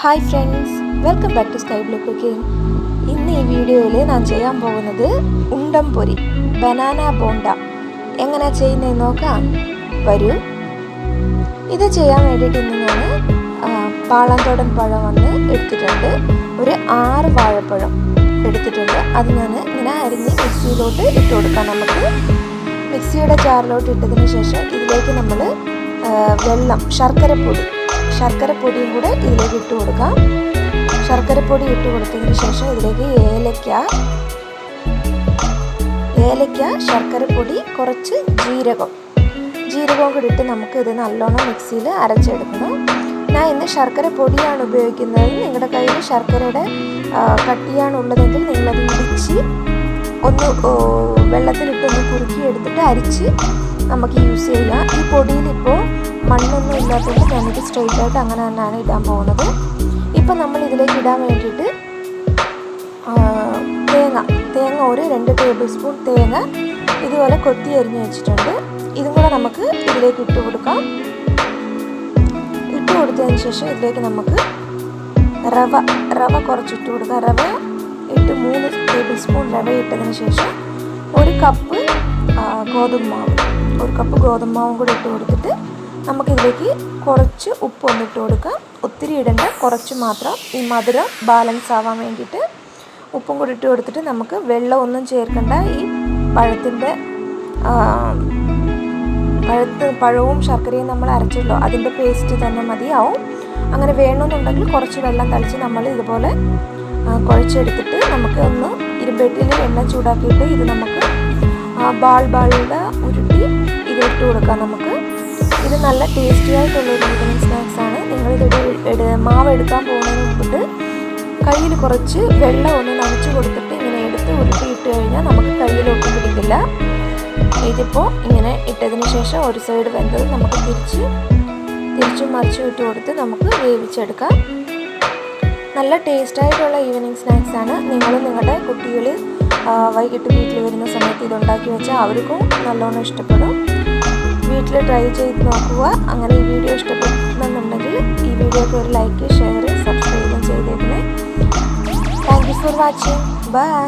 Hi friends welcome back to sky blue cooking ഇന്ന് ഈ വീഡിയോയിൽ ഞാൻ ചെയ്യാൻ പോകുന്നത് ഉണ്ടം പൊരി ബനാന ബോണ്ട. എങ്ങനെ ചെയ്യുന്നതെന്ന് നോക്കാം. വരൂ. ഇത് ചെയ്യാൻ വേണ്ടിയിട്ട് ഇന്ന് ഞാൻ പാളന്തോടൻ പഴം വന്ന് എടുത്തിട്ടുണ്ട്. ഒരു ആറ് വാഴപ്പഴം എടുത്തിട്ടുണ്ട്. അത് ഞാൻ ഇങ്ങനെ അരിഞ്ഞ് മിക്സിയിലോട്ട് ഇട്ട് കൊടുക്കാം. നമുക്ക് മിക്സിയുടെ ജാറിലോട്ട് ഇട്ടതിന് ശേഷം ഇതിലേക്ക് നമ്മൾ വെള്ളം ശർക്കരപ്പൊടി ശർക്കരപ്പൊടിയും കൂടെ ഇതിലേക്ക് ഇട്ട് കൊടുക്കാം. ശർക്കരപ്പൊടി ഇട്ട് കൊടുത്തതിന് ശേഷം ഇതിലേക്ക് ഏലക്ക ഏലക്ക ശർക്കരപ്പൊടി കുറച്ച് ജീരകം. ജീരകവും കൂടി ഇട്ട് നമുക്ക് ഇത് നല്ലോണം മിക്സിയിൽ അരച്ചെടുക്കണം. ഞാൻ ഇന്ന് ശർക്കര പൊടിയാണ് ഉപയോഗിക്കുന്നത്. നിങ്ങളുടെ കയ്യിൽ ശർക്കരയുടെ കട്ടിയാണ് ഉള്ളതെങ്കിൽ നിങ്ങളത് ഇടിച്ച് ഒന്ന് വെള്ളത്തിലിട്ട് ഒന്ന് കുറുക്കി എടുത്തിട്ട് അരിച്ച് നമുക്ക് യൂസ് ചെയ്യാം ഈ പൊടിയിൽ ഇപ്പോൾ മണ്ണൊന്നും ഇല്ലാത്തതുകൊണ്ട് ഞാനിത് സ്ട്രെയിറ്റ് ആയിട്ട് അങ്ങനെ തന്നെയാണ് ഇടാൻ പോകുന്നത്. ഇപ്പം നമ്മൾ ഇതിലേക്ക് ഇടാൻ വേണ്ടിയിട്ട് തേങ്ങ തേങ്ങ ഒരു രണ്ട് ടേബിൾ സ്പൂൺ തേങ്ങ ഇതുപോലെ കൊത്തി അരിഞ്ഞ് വെച്ചിട്ടുണ്ട്. ഇതും കൂടെ നമുക്ക് ഇതിലേക്ക് ഇട്ട് കൊടുക്കാം. ഇട്ട് കൊടുത്തതിന് ശേഷം ഇതിലേക്ക് നമുക്ക് റവ റവ കുറച്ചിട്ട് കൊടുക്കുക റവ ഇട്ട് മൂന്ന് ടേബിൾ സ്പൂൺ റവ ഇട്ടതിന് ശേഷം ഒരു കപ്പ് ഗോതമ്പ് മാവ്. ഒരു കപ്പ് ഗോതമ്പ് മാവും കൂടി ഇട്ട് കൊടുത്തിട്ട് നമുക്കിതിലേക്ക് കുറച്ച് ഉപ്പ് ഒന്നിട്ട് കൊടുക്കാം. ഒത്തിരി ഇടേണ്ട കുറച്ച് മാത്രം. ഈ മധുരം ബാലൻസ് ആവാൻ വേണ്ടിയിട്ട് ഉപ്പും കൂടി ഇട്ട് കൊടുത്തിട്ട് നമുക്ക് വെള്ളമൊന്നും ചേർക്കേണ്ട. ഈ പഴത്തിന്റെ പഴുത്ത് പഴവും ശർക്കരയും നമ്മൾ അരച്ചല്ലോ അതിന്റെ പേസ്റ്റ് തന്നെ മതിയാവും. അങ്ങനെ വേണമെന്നുണ്ടെങ്കിൽ കുറച്ച് വെള്ളം തളിച്ച് നമ്മൾ ഇതുപോലെ കുഴച്ചെടുത്തിട്ട് നമുക്ക് ഒന്ന് ഇരുമ്പെട്ടിയിൽ എണ്ണ ചൂടാക്കിയിട്ട് ഇത് നമുക്ക് ബാൾ ബാളുടെ ഉരുട്ടി ഇതിട്ട് കൊടുക്കാം നമുക്ക്. ഇത് നല്ല ടേസ്റ്റി ആയിട്ടുള്ള ഒരു ഈവനിങ് സ്നാക്സ് ആണ് നിങ്ങളിതൊരു മാവ് എടുക്കാൻ പോകുന്നതിന് മുമ്പിട്ട് കയ്യിൽ കുറച്ച് വെള്ളം ഒന്ന് നനച്ച് കൊടുത്തിട്ട് ഇങ്ങനെ എടുത്ത് ഉരുട്ടി ഇട്ട് കഴിഞ്ഞാൽ നമുക്ക് കയ്യിലൊട്ടും പിടിക്കില്ല. ഇതിപ്പോൾ ഇങ്ങനെ ഇട്ടതിന് ശേഷം ഒരു സൈഡ് വെന്തത് നമുക്ക് തിരിച്ച് തിരിച്ചും മറിച്ച് ഇട്ട് കൊടുത്ത് നമുക്ക് വേവിച്ചെടുക്കാം. നല്ല ടേസ്റ്റായിട്ടുള്ള ഈവനിങ് സ്നാക്സ് ആണ്. നിങ്ങൾ നിങ്ങളുടെ കുട്ടികൾ വൈകിട്ട് വീട്ടിൽ വരുന്ന സമയത്ത് ഇതുണ്ടാക്കി വെച്ചാൽ അവർക്കും നല്ലോണം ഇഷ്ടപ്പെടും. വീട്ടിൽ ട്രൈ ചെയ്ത് നോക്കുക. അങ്ങനെ ഈ വീഡിയോ ഇഷ്ടപ്പെടുന്നുണ്ടെങ്കിൽ ഈ വീഡിയോക്ക് ഒരു ലൈക്ക് ഷെയർ സബ്സ്ക്രൈബും ചെയ്തേക്കണേ. Thank you for watching bye